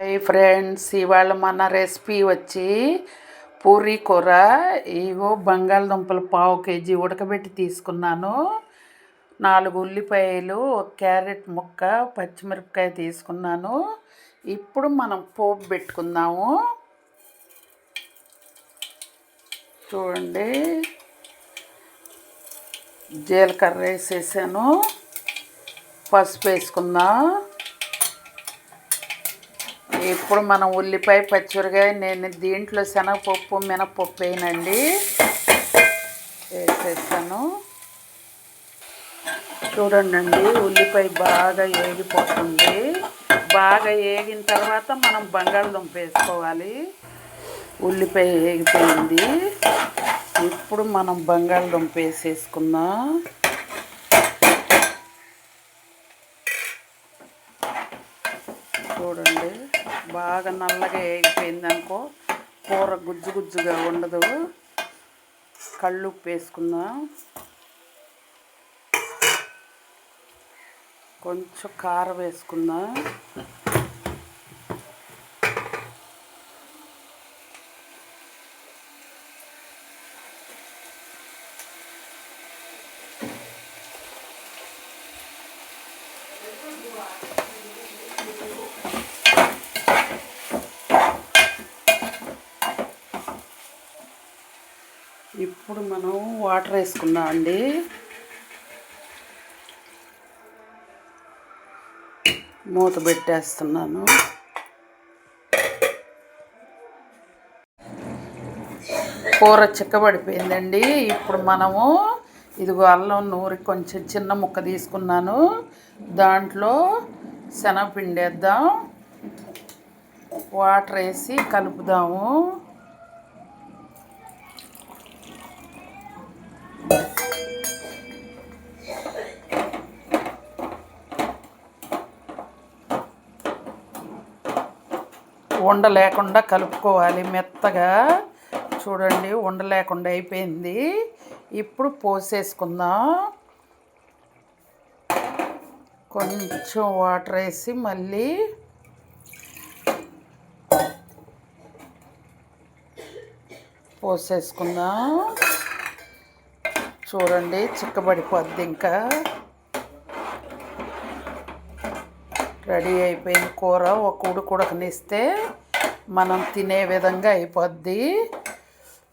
Hi friends ఇవాళ మన recipe వచ్చి పూరి కూర ఇగో బంగాళదుంపలు పావు కేజీ ఉడకబెట్టి తీసుకున్నాను. నాలుగు ఉల్లిపాయలు ఒక క్యారెట్ ముక్క పచ్చిమిరపకాయ తీసుకున్నాను. ఇప్పుడు మనం పోపు పెట్టుకుందాము. చూడండి. జీలకర్ర వేసేసాను. పసుపు వేసుకుందాం. ఇప్పుడు మనం ఉల్లిపాయ పచ్చిమిరకాయ నేను దీంట్లో శనగపప్పు మినపప్పు వేయనండి. వేసేస్తాను. చూడండి ఉల్లిపాయ బాగా ఏగిపోతుంది. బాగా ఏగిన తర్వాత మనం బంగాళదుంప వేసుకోవాలి. ఉల్లిపాయ ఏగిపోయింది. ఇప్పుడు మనం బంగాళదుంప వేసేసుకుందాం. చూడండి. బాగా నల్లగా వేగిపోయింది అనుకో కూర గుజ్జు గుజ్జుగా ఉండదు. కళ్ళు వేసుకుందాం. కొంచెం కారం వేసుకుందాం. ఇప్పుడు మనం వాటర్ వేసుకుందాం అండి. మూత పెట్టేస్తున్నాను. కూర చిక్కబడిపోయిందండి. ఇప్పుడు మనము ఇదిగో అల్లం నూరి కొంచెం చిన్న ముక్క తీసుకున్నాను. దాంట్లో శనగపిండి వేద్దాం వాటర్ వేసి కలుపుదాము. ఉండ లేకుండా కలుపుకోవాలి మెత్తగా. చూడండి ఉండ లేకుండా అయిపోయింది. ఇప్పుడు పోసేసుకుందాం. కొంచెం వాటర్ వేసి మళ్ళీ పోసేసుకుందాం. చూడండి చిక్కబడిపోద్ది ఇంకా. రెడీ అయిపోయిన కూర. ఒక ఉడుకు ఉడకనిస్తే మనం తినే విధంగా అయిపోద్ది.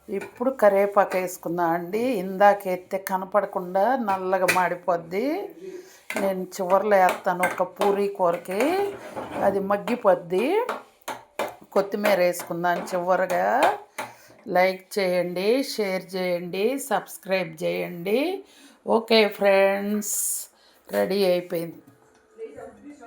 ఇప్పుడు కరివేపాకు వేసుకుందాం అండి. ఇందాక ఎత్తే కనపడకుండా నల్లగా మాడిపోద్ది. నేను చివరిలో వేస్తాను ఒక పూరీ కూరకి. అది మగ్గిపోద్ది. కొత్తిమీర వేసుకుందాం చివరిగా. లైక్ చేయండి షేర్ చేయండి సబ్స్క్రైబ్ చేయండి. ఓకే ఫ్రెండ్స్ రెడీ అయిపోయింది.